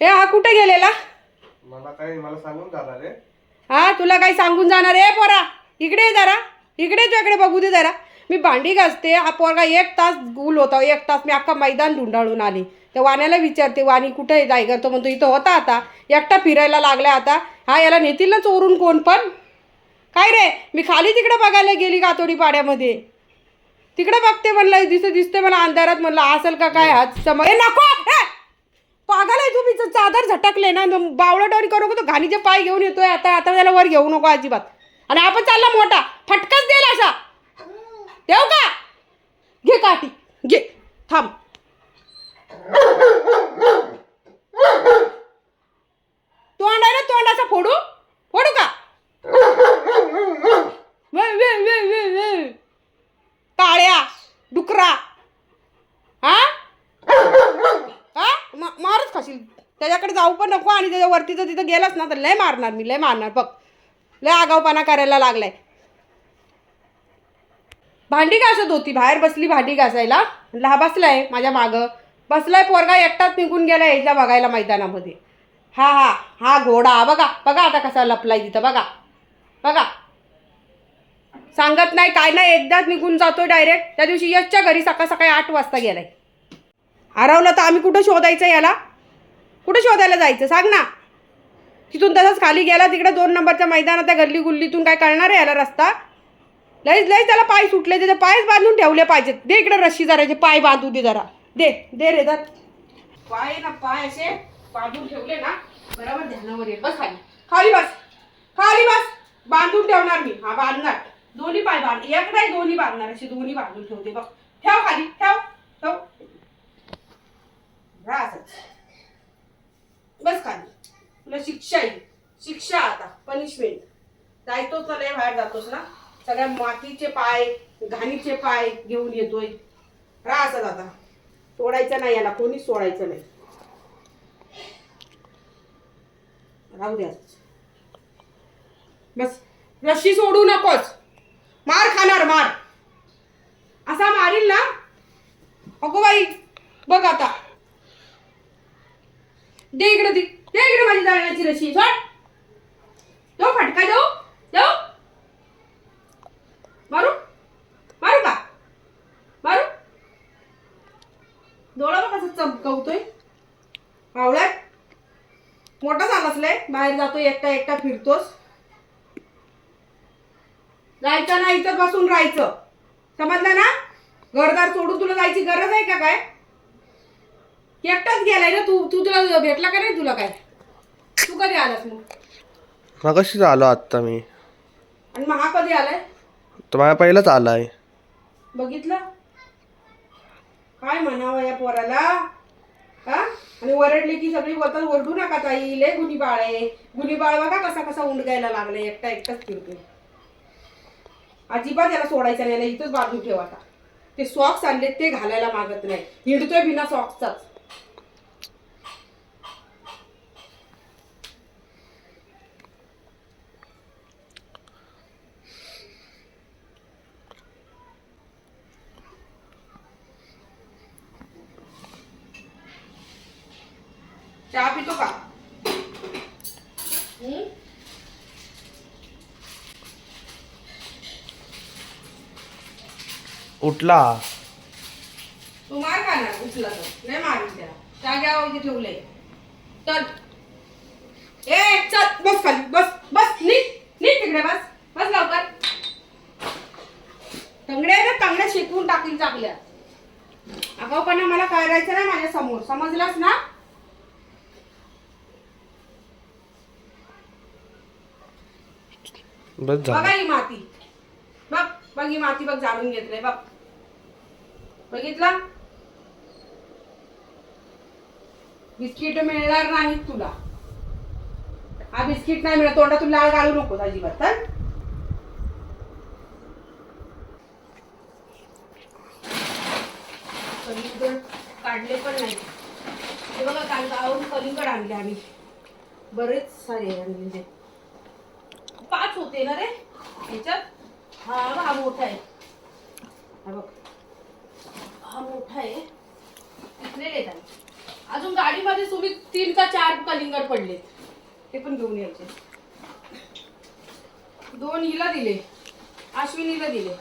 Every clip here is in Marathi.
ए हा कुठे गेलेला? मला काही मला सांगून जाणार रे हा तुला काही सांगून जाणार ए पोरा इकडे ये जरा. इकडे तुझ्याकडे बघू दे जरा. मी भांडी घासते हा पोरगा एक तास गुल होता एक तास मी अख्खा मैदान धुंडाळून आली. त्या वाण्याला विचारते वाणी कुठे आहे? जायगर तो म्हणतो इथं होता आता. एकटा फिरायला लागला आता. हा याला नेतील ना चोरून कोण पण? काय रे मी खाली तिकडे बघायला गेली कातोडी पाड्यामध्ये? तिकडे बघते म्हणलं दिसत दिसते मला अंधारात म्हणलं असेल का काय हात सम ए नको! पागल आहे तुम्ही च- चादर झटकले ना बावळाटवरी करू नको तो घाणीचे पाय घेऊन येतोय आता आता त्याला वर घेऊ नको अजिबात. आणि आपण चालला मोठा फटकाच देईल असा. देऊ का? घे काठी घे. त्याच्याकडे जाऊ पण नको आणि त्याच्या वरती जर तिथं गेलाच ना तर लय मारणार मी लय मारणार बघ. लय आगाऊपणा करायला लागलाय. भांडी घासत होती बाहेर बसली भांडी घासायला. म्हटलं हा बसलाय माझ्या मागं. बसलाय पोरगा एकटाच निघून गेलाय यायला बघायला मैदानामध्ये. हा हा हा घोडा बघा बघा आता कसा लपलाय तिथं बघा. बघा. सांगत नाही काय नाही एकदाच निघून जातोय डायरेक्ट. त्या दिवशी यशच्या घरी सकाळ सकाळी आठ वाजता गेलाय. हरवलं तर आम्ही कुठं शोधायचं याला? कुठं शोधायला जायचं? सांग ना. तिथून तसंच खाली गेला तिकडे दोन नंबरच्या मैदानात त्या गल्ली गुल्लीतून काय करणार आहे याला रस्ता? लईच लईच त्याला पाय सुटले त्याचे पायच बांधून ठेवले पाहिजेत. दे इकडे रशी जराचे पाय बांधू दे जरा. दे दे रे दर पाय ना पाय असे बांधून ठेवले ना. बरोबर ध्यानावर येईल बस खाली. खाली बस. खाली बस. बांधून ठेवणार मी. हा बांधणार. दोन्ही पाय बांध. एक नाही दोन्ही बांधणार. असे दोन्ही बांधून ठेवते. बघ. ठेव खाली. ठेव. ठेव. राहा बस खाली. तुला शिक्षा येईल शिक्षा आता. पनिशमेंट जायतोच ना लय बाहेर जातोस ना. सगळ्या मातीचे पाय घाणीचे पाय घेऊन येतोय. राहा असंच आता. सोडायचं नाही याला कोणीच सोडायचं नाही. राहू द्या बस. रशी सोडू नकोस. मार खाणार मार. असा मारील ना. अगो बाई बघ आता. दे इकडे ती. दे इकडे माझी जाण्याची रशी. सोड. देऊ फटका देऊ देऊ मारू? मारू का? मारू? डोळा बघ कसं चमकवतोय. पावळ्यात मोठा झालाच लय. बाहेर जातो एकटा एकटा फिरतोस. जायचं ना इथं बसून राहायचं. समजलं ना? घरदार सोडून तुला जायची गरज आहे का काय? एकटाच गेलाय ना तू. तू तुला भेटला का नाही तुला काय? तू कधी आलास मग? मगाशीच आलो आत्ता मी. आणि मग हा कधी आलाय? तर माझ्या पहिलाच आलाय. बघितलं? काय म्हणावं या पोराला? हा? आणि वरडले की सगळी बोलतात ओरडू नका ताई लय गुन्ही बाळ आहे. गुन्ही बाळ बघा कसा कसा उंडगायला लागलाय एकटा एकटाच फिरतोय. अजिबात याला सोडायचं नाही याला इथंच बाजू ठेव आता. ते सॉक्स आणले ते घालायला मागत नाही. हिंडतोय बिना सॉक्सचाच हम्म? उठला. तू मार का ना? उचला तर नाही मारून त्याला. जाग्यावर इथे ठेवलंय. चल. ए चल. बस खाली. बस. बस. नीट नीट तिकडे. बस. बस लवकर. तंगड्या ना? तंगड्या शिकवून टाकील चाकल्या. आगाऊपणा मला करायचं नाही माझ्यासमोर. समजलास ना? बस बघा ही माती. बघ बघ ही माती बघ जाणून घेतलंय बघ. बघितलं? बिस्किट मिळणार नाहीत तुला. हा बिस्किट नाही मिळत तोंडातून लाळ घालू नको अजिबात तर कलिंगड काढले पण नाही. हे बघा काल गावाहून कलिंगड आणले आम्ही. बरेच सारे आणले. पाच होते ना रे? ह्याच्यात हा हा मोठा आहे. हा बघ. हा मोठा आहे. तिथले येतात अजून गाडीमध्ये तुम्ही तीन का चार कलिंगड पडले ते पण घेऊन यायचे. दोन हिला दिले. अश्विनीला दिले.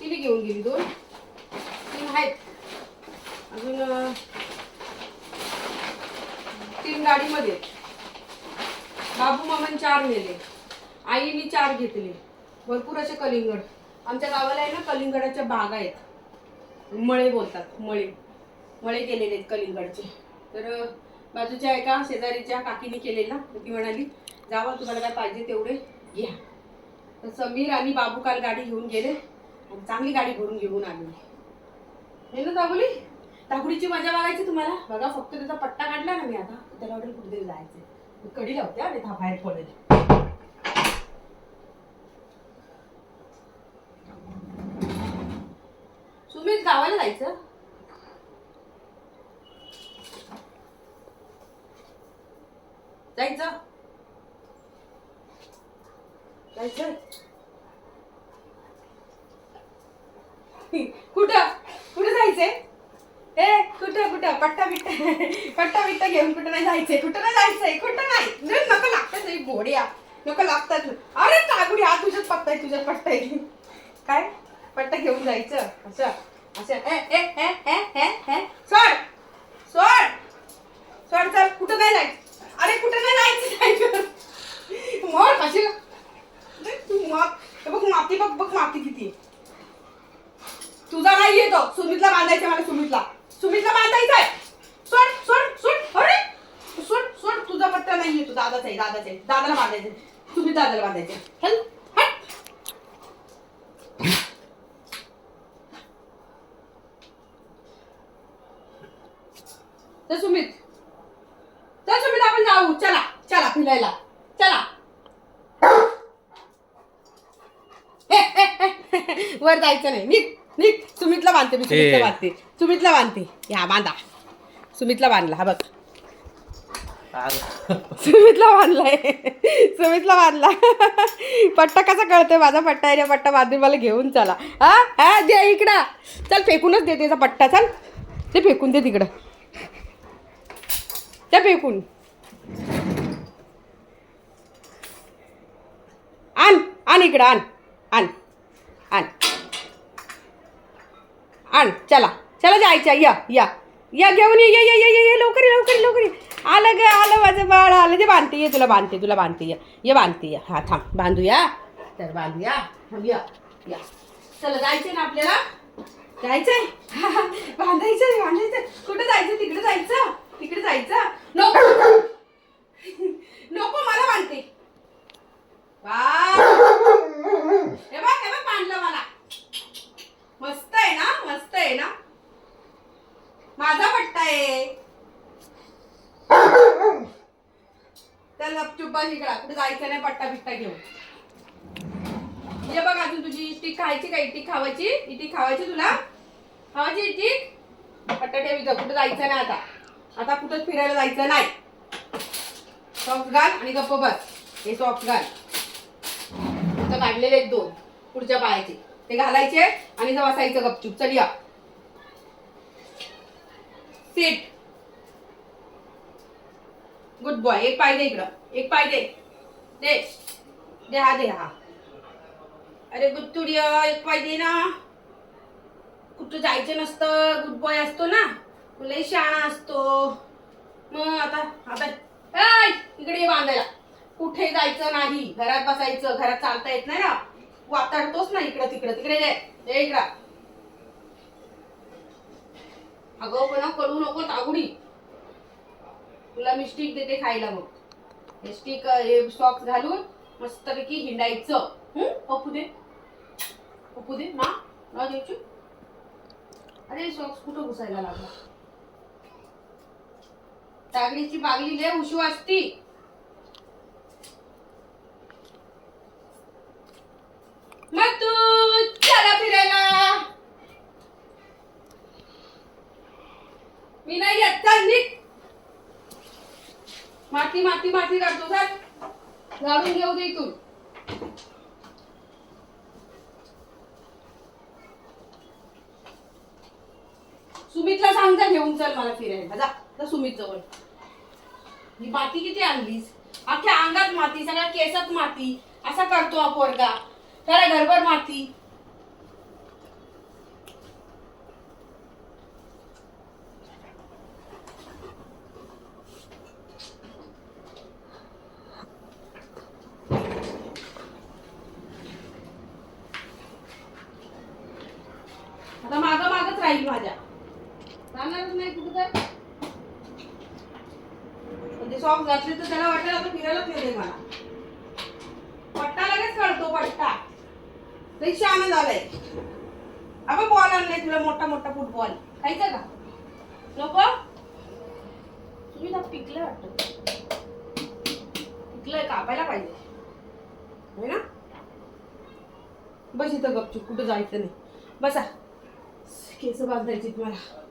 तिने घेऊन गेली दोन. तीन आहेत. अजून तीन गाडीमध्ये आहेत. बाबू मामान चार नेले. आईने चार घेतले. भरपूर असे कलिंगड. आमच्या गावाला आहे ना कलिंगडाच्या बागा आहेत. मळे बोलतात मळे. मळे केलेले आहेत कलिंगडचे. तर बाजूच्या एका शेजारीच्या काकीने केले ना ती म्हणाली जावा तुम्हाला काय पाहिजे तेवढे घ्या. तर समीर आणि बाबू काल गाडी घेऊन गेले. आणि चांगली गाडी भरून घेऊन आलेली हे ना दाबोली? दाबुडीची मजा बघायची तुम्हाला? बघा फक्त त्याचा पट्टा काढला ना मी आता. त्याला वाटेल कुठेतरी जायचं कडी लावते आणि हा बाहेर पडेल सुमित गावाला जायचं? जायचं? जायचं? कुठं? कुठं जायचंय? कुठं कुठं? पट्टा बिट्टा पट्टा बिट्टा घेऊन कुठं नाही जायचंय? कुठं नाही जायचंय? कुठं नाही? नको लागतात नाही बोड्या. नको लागतात अरे कागुडी हा तुझ्याच पत्ता आहे तुझ्याच पट्टा आहे. काय? पट्टा घेऊन जायचं. असं. असं. ए ए ए ए ए ए. सोड! सोड! सोड चल. कुठं नाही जायचं? अरे कुठं नाही जायचं? जायचं. मोर कशी तू माप. बघ माती बघ बघ माती किती तुझा नाही येतो सुमितला बांधायचं मला सुमितला. सुमितला बांधायचं आहे सोड सोड सोड. अरे! सोड सोड. तुझा पत्ता नाही येतो दादाच आहे दादाच आहे. दादाला बांधायचं सुमित दादाला बांधायचं हॅलो तर सुमित. तर सुमित आपण जाऊ. चला चला फिरायला. चला. वर जायचं नाही. मी बांधते मी सुमितला ए. बांधते. सुमितला बांधते. या बांधा. सुमितला बांधला हा बघ. सुमितला बांधलाय. सुमितला बांधला. पट्टा कसा कळतोय माझा? पट्टा आहे रे पट्टा बांधून मला घेऊन चला. हा? हा दे इकडं. चल फेकूनच दे त्याचा पट्टा. चल. ते फेकून दे तिकडं. ते फेकून. आण आण इकडं आण. आण आण. आण चला. चला जायच्या या या. या घेऊन ये ये ये ये ये ये लवकर ये लवकर लवकर आलं ग आलं माझं बाळ आलं. ते बांधते ये तुला बांधते तुला बांधते या. ये बांधते या. हा थांब. बांधूया. तर बांधूया. या या. चला जायचं ना आपल्याला? जायचंय? बांधायचंय बांधायचं कुठं जायचं? तिकडे जायचं? तिकडे जायचं? नको. नको मला बांधते. वा. हे बांधलं मला. आहे ना? मस्त आहे ना? माझा पट्टा आहे. चल गपचूप शिकडा इकडा. कुठे जायचं नाही पट्टा बिट्टा घेऊन. हे बघ अजून तुझी इटी खायची का इटी खावायची? इटी खावायची तुला? खावायची इटी पट्टा ठेवी जा कुठं जायचं नाही आता. आता कुठंच फिरायला जायचं नाही. सॉक्स घाल आणि गप्प बस. हे सॉक्स घाल. इथं काढलेले आहेत दोन. पुढच्या पायाचे. ते घालायचे आणि इथं बसायचं गपचूप. चल या. सीट गुड बॉय एक पाय दे इकडं. एक पाय दे. दे. दे हा दे हा. अरे गुत्तुडिया एक पाय दे ना. कुठं जायचं नसतं. गुड बॉय असतो ना. लई शाळा असतो. मग आता आता. इकडे बांधायला. कुठे जायचं नाही. घरात बसायचं. घरात चालता येत नाही ना. वाताडतोच ना इकडं तिकडं. तिकडे ये. इकडा इकडं. अगं पण कळू नको तागुडी. तुला मी स्टिक देते खायला मग. हे स्टिक हे सॉक्स घालून मस्तपैकी हिंडायचं. पप्पू दे. पप्पू दे. ना ना द्यायची अरे सॉक्स कुठं घुसायला लागला? तागडीची बागली लय उशू असती. मग तू चला फिरायला. मी नाही येत चल निघ. माती माती माती काढतो चल. झाडून घेऊ दे इथून. सुमितला सांग जा घेऊन चल मला फिरायला. जा जा सुमित जवळ ही माती किती आणलीस? अख्ख्या अंगात माती सगळ्या केसात माती. असा करतो हा पोरगा. त्याला घरभर माती आता माग मागच राहील माझ्या. राहणारच नाही कुठं काय म्हणजे सॉक्स घातले तर त्याला वाटेल आता फिरायलाच नेते मला. पट्टा लगेच कळतो पट्टा. लई शहाणा झालाय अगं बॉल आणलाय तुला मोठा मोठा फुटबॉल खायचा का? नको. तुम्ही ना पिकलं वाटत. पिकलंय कापायला पाहिजे. होय ना? बस इथं गपचूप कुठं जायचं नाही. बसा. केस बांधायची मला.